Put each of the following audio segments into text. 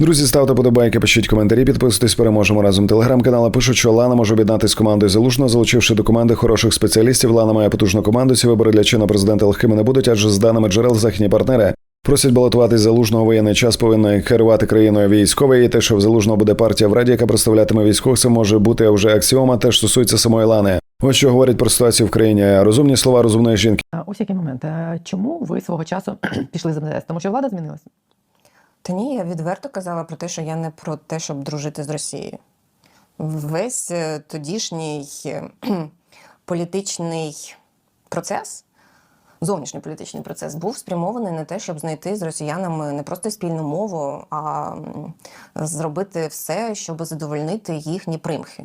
Друзі, ставте подобайки, пишіть коментарі, підписуйтесь, переможемо разом. Телеграм-канали пишуть, що Лана може об'єднатися з командою залужного, залучивши до команди хороших спеціалістів. Лана має потужну команду. Ці вибори для чина президента легкими не будуть, адже з даними джерел західні партнери просять балотуватись залужного воєнний час. Повинен керувати країною військовий. І те, що в залужного буде партія в раді, яка представлятиме військових, це може бути вже аксіома. Теж стосується самої Лани. Ось що говорять про ситуацію в країні. Розумні слова розумної жінки. Ось який момент. Чому ви свого часу пішли з МЗС? Тому що влада змінилася? Та ні, я відверто казала про те, що я не про те, щоб дружити з Росією. Весь е, тодішній політичний процес, зовнішньополітичний процес, був спрямований на те, щоб знайти з росіянами не просто спільну мову, а зробити все, щоб задовольнити їхні примхи.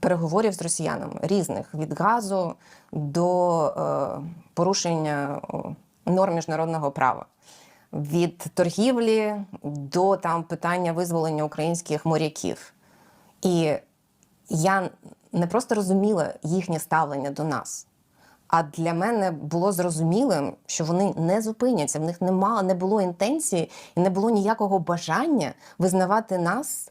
переговорів з росіянами різних від газу до е, порушення норм міжнародного права. Від торгівлі до там питання визволення українських моряків. І я не просто розуміла їхнє ставлення до нас. А для мене було зрозумілим, що вони не зупиняться. В них нема, не було інтенції і не було ніякого бажання визнавати нас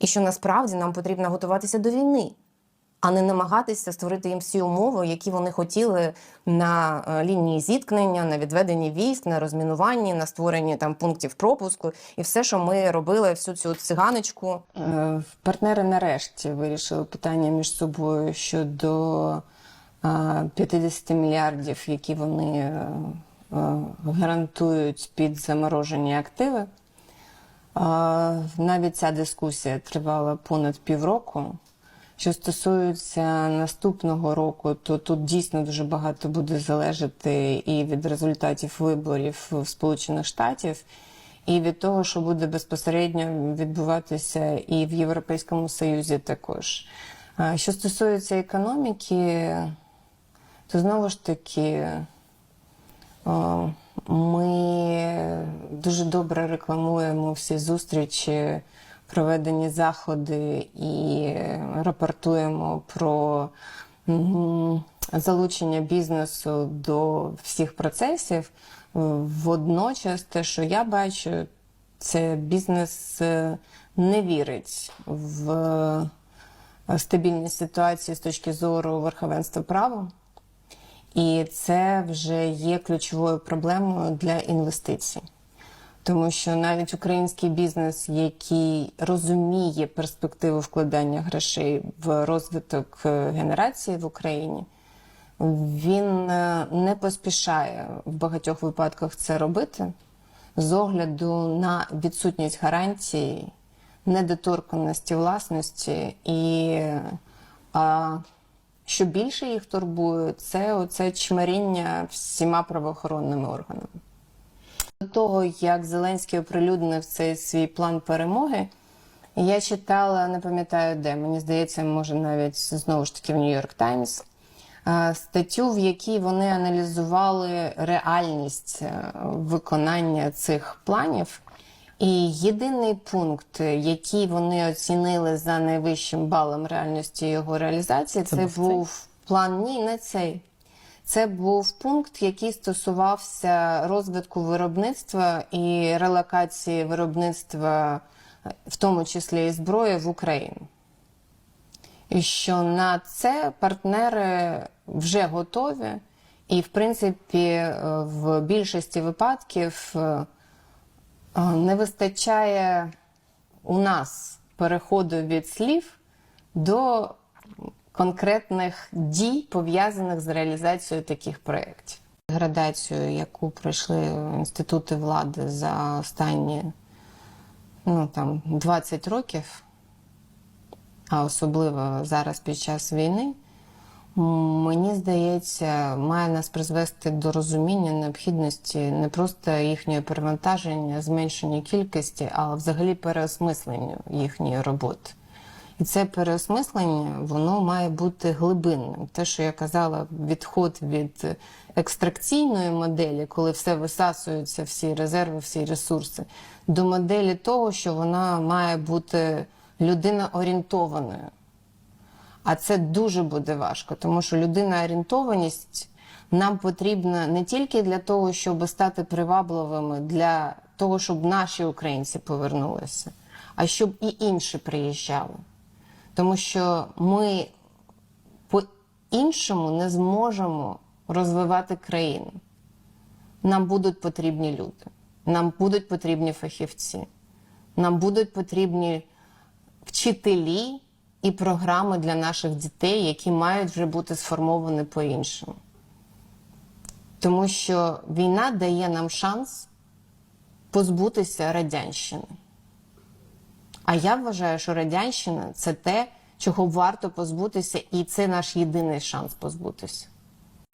і що насправді нам потрібно готуватися до війни, а не намагатися створити їм всі умови, які вони хотіли на е, лінії зіткнення, на відведенні військ, на розмінуванні, на створенні там пунктів пропуску і все, що ми робили, всю цю циганочку. Е, Партнери нарешті вирішили питання між собою щодо 50 мільярдів, які вони е, е, гарантують під заморожені активи. Навіть ця дискусія тривала понад півроку. Що стосується наступного року, то тут дійсно дуже багато буде залежати і від результатів виборів в Сполучених Штатів, і від того, що буде безпосередньо відбуватися і в Європейському Союзі також. Що стосується економіки, то знову ж таки ми дуже добре рекламуємо всі зустрічі, проведені заходи і рапортуємо про залучення бізнесу до всіх процесів. Водночас, те, що я бачу, це бізнес е, не вірить в е, стабільність ситуації з точки зору верховенства права. І це вже є ключовою проблемою для інвестицій. Тому що навіть український бізнес, який розуміє перспективу вкладання грошей в розвиток е, генерації в Україні, він е, не поспішає в багатьох випадках це робити з огляду на відсутність гарантій, недоторканості власності і а, що більше їх турбує, це оце чмаріння всіма правоохоронними органами. До того, як Зеленський оприлюднив цей свій план перемоги, я читала, не пам'ятаю де, мені здається, може навіть знову ж таки в Нью-Йорк Таймс, статтю, в якій вони аналізували реальність е, виконання цих планів. І єдиний пункт, який вони оцінили за найвищим балом реальності його реалізації, це, Це був цей? план ні, не цей. Це був пункт, який стосувався розвитку виробництва і релокації виробництва, в тому числі і зброї, в Україну. І що на це партнери вже готові, і, в принципі, е, в більшості випадків е, не вистачає у нас переходу від слів до конкретних дій, пов'язаних з реалізацією таких проєктів. Градацію, яку пройшли інститути влади за останні ну, там, 20 років, а особливо зараз під час війни, мені здається, має нас призвести до розуміння необхідності не просто їхнього перевантаження, зменшення кількості, а взагалі переосмислення їхньої роботи. І це переосмислення воно має бути глибинним. Те, що я казала, відход від екстракційної моделі, коли все висасується, всі резерви, всі ресурси, до моделі того, що вона має бути людина орієнтованою. А це дуже буде важко, тому що людина орієнтованість нам потрібна не тільки для того, щоб стати привабливими, для того, щоб наші українці повернулися, а щоб і інші приїжджали. Тому що ми по-іншому не зможемо розвивати країну. Нам будуть потрібні люди, нам будуть потрібні фахівці, нам будуть потрібні вчителі і програми для наших дітей, які мають вже бути сформовані по-іншому. Тому що війна дає нам шанс позбутися радянщини. А я вважаю, що радянщина це те, чого варто позбутися, і це наш єдиний шанс позбутися.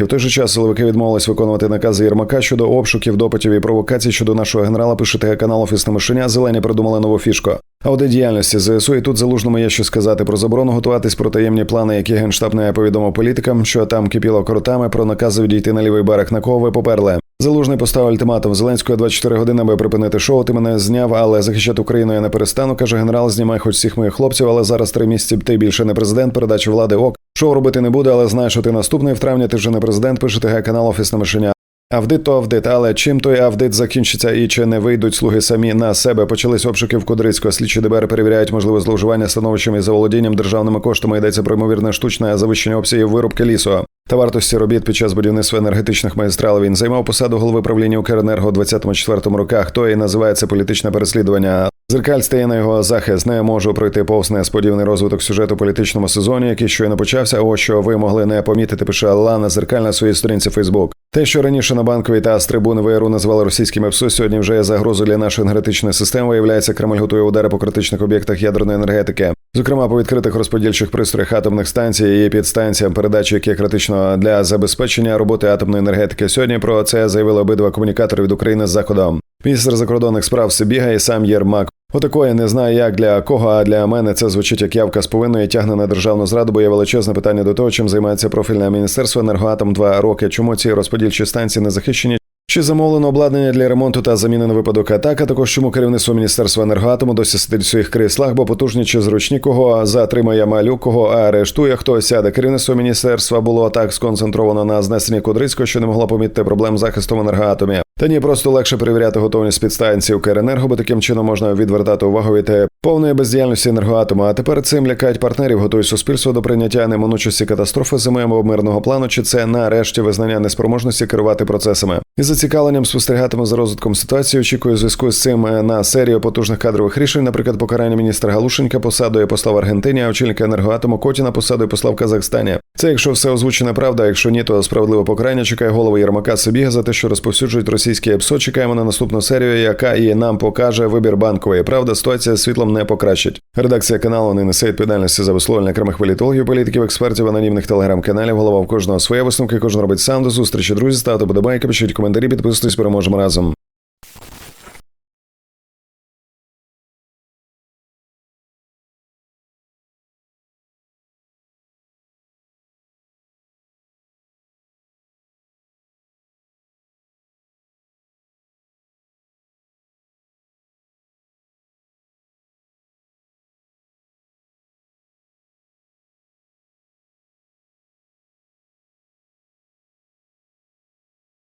В той же час силовики відмовились виконувати накази Єрмака щодо обшуків, допитів і провокацій щодо нашого генерала. Пише ТГ канал Офісне мишеня. Зелені придумали нову фішку. Аудит діяльності ЗСУ і тут залужному є що сказати про заборону готуватись про таємні плани, які генштаб не повідомив політикам, що там кипіло коротами про накази відійти на лівий берег. На кого ви поперли? Залужний поставив ультиматум Зеленського 24 години, аби припинити шоу. Ти мене зняв, але захищати Україну я не перестану. каже генерал. Знімай хоч всіх моїх хлопців, але зараз три місяці ти більше не президент. Передачу влади ок. Шоу робити не буде, але знаєш, що ти наступний в травні. Ти вже не президент. Пише ТГ канал Офісне мишеня. Авдит то авдит, але чим той авдит закінчиться і чи не вийдуть слуги самі на себе? Почались обшуки в Кудрицького. Слідчі ДБР перевіряють можливе зловживання становищем і заволодінням державними коштами. Йдеться про ймовірне штучне завищення обсягів вирубки лісу та вартості робіт під час будівництва енергетичних магістралів. Він займав посаду голови правління Укренерго у 24 роках. То і називається політичне переслідування. Зеркаль стає на його захист. Не можу пройти повз несподіваний розвиток сюжету у політичному сезоні, який щойно почався. Ось що ви могли не помітити. Пише Лана Зеркаль на своїй сторінці Фейсбук. Те, що раніше на банковій та з трибуни ВРУ називали російськими ПСО, сьогодні вже є загрозою для нашої енергетичної системи. Виявляється, Кремль готує удари по критичних об'єктах ядерної енергетики. Зокрема, по відкритих розподільчих пристроях атомних станцій і підстанціям передачі, які критично для забезпечення роботи атомної енергетики. Сьогодні про це заявили обидва комунікатори від України з заходом. Міністр закордонних справ Сибіга і сам Єрмак. Отакої не знаю, як для кого, а для мене це звучить як явка з повинної тягне на державну зраду, бо є величезне питання до того, чим займається профільне міністерство енергоатом два роки. Чому ці розподільчі станції не захищені? Чи замовлено обладнання для ремонту та заміни на випадок атак, також чому керівництво міністерства енергоатому досі сидить в своїх кріслах, бо потужні чи зручні кого затримає малюк, кого арештує, хто сяде. Керівництво міністерства було так сконцентровано на знесенні Кудрицького, що не могло помітити проблем захистом енергоатомі. Та ні, просто легше перевіряти готовність підстанції Укренерго, бо таким чином можна відвертати увагу від е, повної бездіяльності енергоатому. А тепер цим лякають партнерів, готують суспільство до прийняття неминучості катастрофи зими або мирного плану, чи це нарешті визнання неспроможності керувати процесами. Із зацікавленням спостерігатиме за розвитком ситуації. Очікую зв'язку з цим е, на серію потужних кадрових рішень, наприклад, покарання міністра Галушенка посадою посла в Аргентині, а очільника енергоатому Котіна посадою посла в Казахстані. Це якщо все озвучене правда, якщо ні, то справедливе покарання чекає голови Єрмака Сибіга за те, що розповсюджують російські ЕПСО. Чекаємо на наступну серію, яка і нам покаже вибір банкової. Правда, ситуація світлом не покращить. Редакція каналу не несе відповідальності за висловлення окремих політологів, політиків, експертів, анонімних телеграм-каналів. Голова в кожного своє висновки, кожен робить сам до зустрічі. Друзі, ставте подобайки, пишіть коментарі, підписуйтесь, переможемо разом.